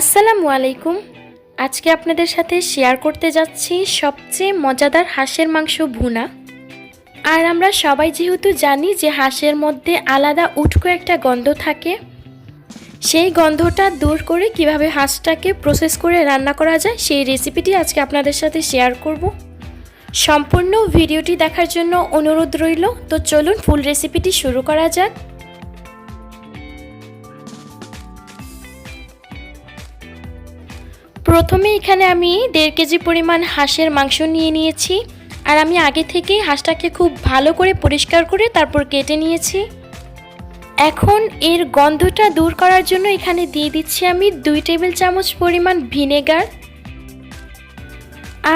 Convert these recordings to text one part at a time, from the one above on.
আসসালামু আলাইকুম। আজকে আপনাদের সাথে শেয়ার করতে যাচ্ছি সবচেয়ে মজাদার হাঁসের মাংস ভুনা। আর আমরা সবাই যেহেতু জানি যে হাঁসের মধ্যে আলাদা উটকো একটা গন্ধ থাকে, সেই গন্ধটা দূর করে কীভাবে হাঁসটাকে প্রসেস করে রান্না করা যায়, সেই রেসিপিটি আজকে আপনাদের সাথে শেয়ার করব। সম্পূর্ণ ভিডিওটি দেখার জন্য অনুরোধ রইল, তো চলুন ফুল রেসিপিটি শুরু করা যাক। প্রথমে এখানে আমি দেড় কেজি পরিমাণ হাঁসের মাংস নিয়ে নিয়েছি। আর আমি আগে থেকেই হাঁসটাকে খুব ভালো করে পরিষ্কার করে তারপর কেটে নিয়েছি। এখন এর গন্ধটা দূর করার জন্য এখানে দিয়ে দিচ্ছি আমি দুই টেবিল চামচ পরিমাণ ভিনেগার।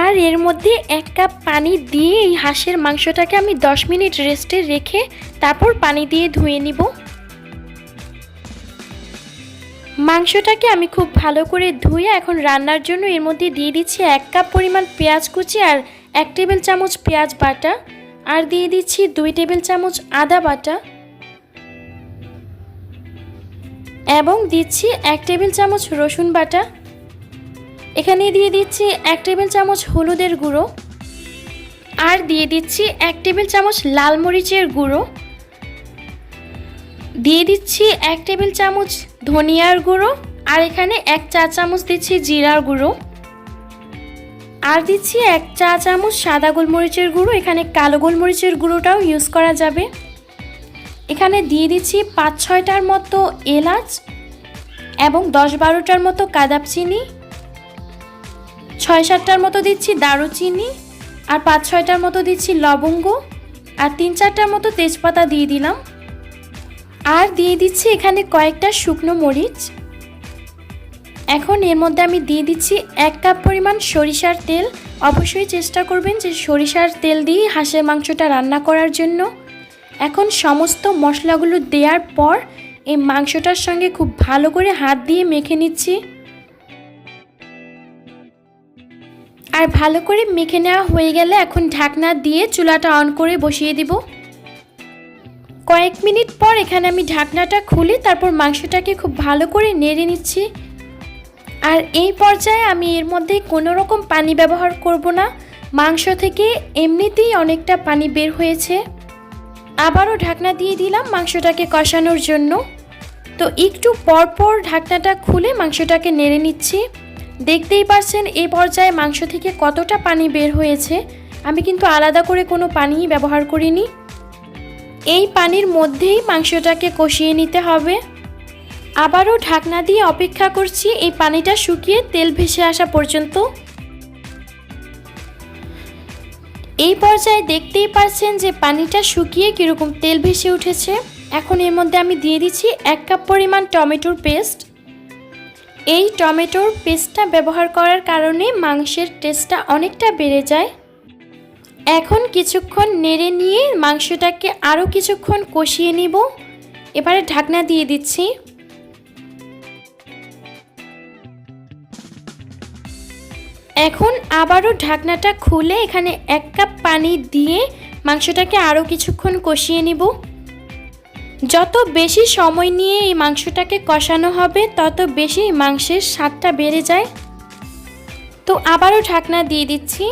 আর এর মধ্যে এক কাপ পানি দিয়ে এই হাঁসের মাংসটাকে আমি দশ মিনিট রেস্টে রেখে তারপর পানি দিয়ে ধুয়ে নিব। মাংসটাকে আমি খুব ভালো করে ধুয়ে এখন রান্নার জন্য এর মধ্যে দিয়ে দিচ্ছি এক কাপ পরিমাণ পেঁয়াজ কুচি আর এক টেবিল চামচ পেঁয়াজ বাটা। আর দিয়ে দিচ্ছি দুই টেবিল চামচ আদা বাটা। এবং দিচ্ছি এক টেবিল চামচ রসুন বাটা। এখানে দিয়ে দিচ্ছি এক টেবিল চামচ হলুদের গুঁড়ো। আর দিয়ে দিচ্ছি এক টেবিল চামচ লাল মরিচের গুঁড়ো। দিয়ে দিচ্ছি এক টেবিল চামচ ধনিয়ার গুঁড়ো, আর এখানে এক চা চামচ দিচ্ছি জিরার গুঁড়ো। আর দিচ্ছি এক চা চামচ সাদা গোলমরিচের গুঁড়ো, এখানে কালো গোলমরিচের গুঁড়োটাও ইউজ করা যাবে। এখানে দিয়ে দিচ্ছি পাঁচ ছয়টার মতো এলাচ এবং দশ বারোটার মতো কাদাপ চিনি। ছয় সাতটার মতো দিচ্ছি দারুচিনি, আর পাঁচ ছয়টার মতো দিচ্ছি লবঙ্গ, আর তিন চারটার মতো তেজপাতা দিয়ে দিলাম। আর দিয়ে দিচ্ছি এখানে কয়েকটা শুকনো মরিচ। এখন এর মধ্যে আমি দিয়ে দিচ্ছি এক কাপ পরিমাণ সরিষার তেল। অবশ্যই চেষ্টা করবেন যে সরিষার তেল দিয়ে হাঁসের মাংসটা রান্না করার জন্য। এখন সমস্ত মশলাগুলো দেওয়ার পর এই মাংসটার সঙ্গে খুব ভালো করে হাত দিয়ে মেখে নিচ্ছি। আর ভালো করে মেখে নেওয়া হয়ে গেলে এখন ঢাকনা দিয়ে চুলাটা অন করে বসিয়ে দিব। কয়েক মিনিট পর এখানে আমি ঢাকনাটা খুলে, তারপর মাংসটাকে খুব ভালো করে নেড়ে নিচ্ছি। আর এই পর্যায়ে আমি এর মধ্যে কোনো রকম পানি ব্যবহার করব না। মাংস থেকে এমনিতেই অনেকটা পানি বের হয়েছে। আবারও ঢাকনা দিয়ে দিলাম মাংসটাকে কষানোর জন্য। তো একটু পর পর ঢাকনাটা খুলে মাংসটাকে নেড়ে নিচ্ছি। দেখতেই পারছেন এই পর্যায়ে মাংস থেকে কতটা পানি বের হয়েছে। আমি কিন্তু আলাদা করে কোনো পানিই ব্যবহার করিনি। এই পানির মধ্যেই মাংসটাকে কষিয়ে নিতে হবে। আবারও ঢাকনা দিয়ে অপেক্ষা করছি এই পানিটা শুকিয়ে তেল ভেসে আসা পর্যন্ত। এই পর্যায়ে দেখতেই পারছেন যে পানিটা শুকিয়ে কীরকম তেল ভেসে উঠেছে। এখন এর মধ্যে আমি দিয়ে দিচ্ছি এক কাপ পরিমাণ টমেটোর পেস্ট। এই টমেটোর পেস্টটা ব্যবহার করার কারণে মাংসের টেস্টটা অনেকটা বেড়ে যায়। এখন কিছুক্ষণ নেড়ে নিয়ে মাংসটাকে আরও কিছুক্ষণ কষিয়ে নিব। এবারে ঢাকনা দিয়ে দিচ্ছি। এখন আবারও ঢাকনাটা খুলে এখানে এক কাপ পানি দিয়ে মাংসটাকে আরও কিছুক্ষণ কষিয়ে নিব। যত বেশি সময় নিয়ে এই মাংসটাকে কষানো হবে, তত বেশি মাংসের স্বাদটা বেড়ে যায়। তো আবারও ঢাকনা দিয়ে দিচ্ছি।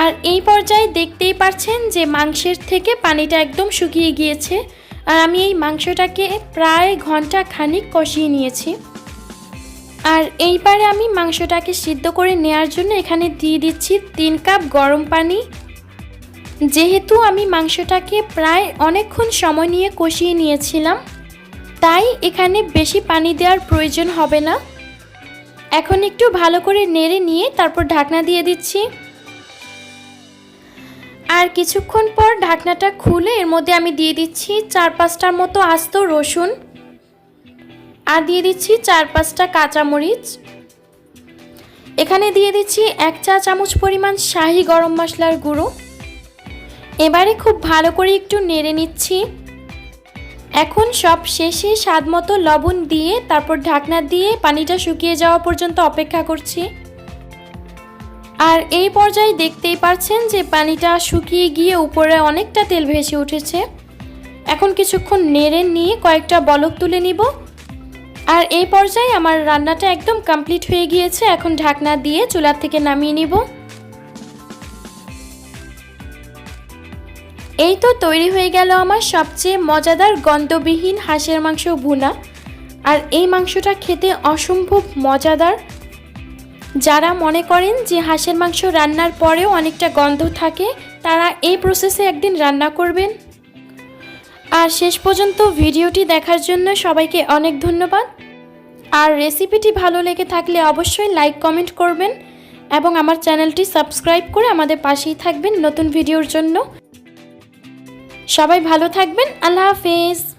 আর এই পর্যায়ে দেখতেই পাচ্ছেন যে মাংসের থেকে পানিটা একদম শুকিয়ে গিয়েছে। আর আমি এই মাংসটাকে প্রায় ঘণ্টা খানিক কষিয়ে নিয়েছি। আর এইবারে আমি মাংসটাকে সিদ্ধ করে নেওয়ার জন্য এখানে দিয়ে দিচ্ছি তিন কাপ গরম পানি। যেহেতু আমি মাংসটাকে প্রায় অনেকক্ষণ সময় নিয়ে কষিয়ে নিয়েছিলাম, তাই এখানে বেশি পানি দেওয়ার প্রয়োজন হবে না। এখন একটু ভালো করে নেড়ে নিয়ে তারপর ঢাকনা দিয়ে দিচ্ছি। আর কিছুক্ষণ পর ঢাকনাটা খুলে এর মধ্যে আমি দিয়ে দিচ্ছি চার পাঁচটার মতো আস্ত রসুন আর দিয়ে দিচ্ছি চার পাঁচটা কাঁচামরিচ। এখানে দিয়ে দিচ্ছি এক চা চামচ পরিমাণ শাহি গরম মশলার গুঁড়ো। এবারে খুব ভালো করে একটু নেড়ে নিচ্ছি। এখন সব শেষে স্বাদ মতো লবণ দিয়ে তারপর ঢাকনা দিয়ে পানিটা শুকিয়ে যাওয়া পর্যন্ত অপেক্ষা করছি। আর এই পর্যায়ে দেখতেই পাচ্ছেন যে পানিটা শুকিয়ে গিয়ে উপরে অনেকটা তেল ভেসে উঠেছে। এখন কিছুক্ষণ নেড়ে নিয়ে কয়েকটা বলক তুলে নিব। আর এই পর্যায়ে আমার রান্নাটা একদম কমপ্লিট হয়ে গিয়েছে। এখন ঢাকনা দিয়ে চুলার থেকে নামিয়ে নিব। এই তো তৈরি হয়ে গেল আমার সবচেয়ে মজাদার গন্ধবিহীন হাঁসের মাংস ভুনা। আর এই মাংসটা খেতে অসম্ভব মজাদার যারা মনে করেন যে হাঁসের মাংস রান্নার পরেও অনেকটা গন্ধ থাকে, তারা এই প্রসেসে একদিন রান্না করবেন। আর শেষ পর্যন্ত ভিডিওটি দেখার জন্য সবাইকে অনেক ধন্যবাদ। আর রেসিপিটি ভালো লেগে থাকলে অবশ্যই লাইক কমেন্ট করবেন এবং আমার চ্যানেলটি সাবস্ক্রাইব করে আমাদের পাশেই থাকবেন নতুন ভিডিওর জন্য। সবাই ভালো থাকবেন, আল্লাহ হাফেজ।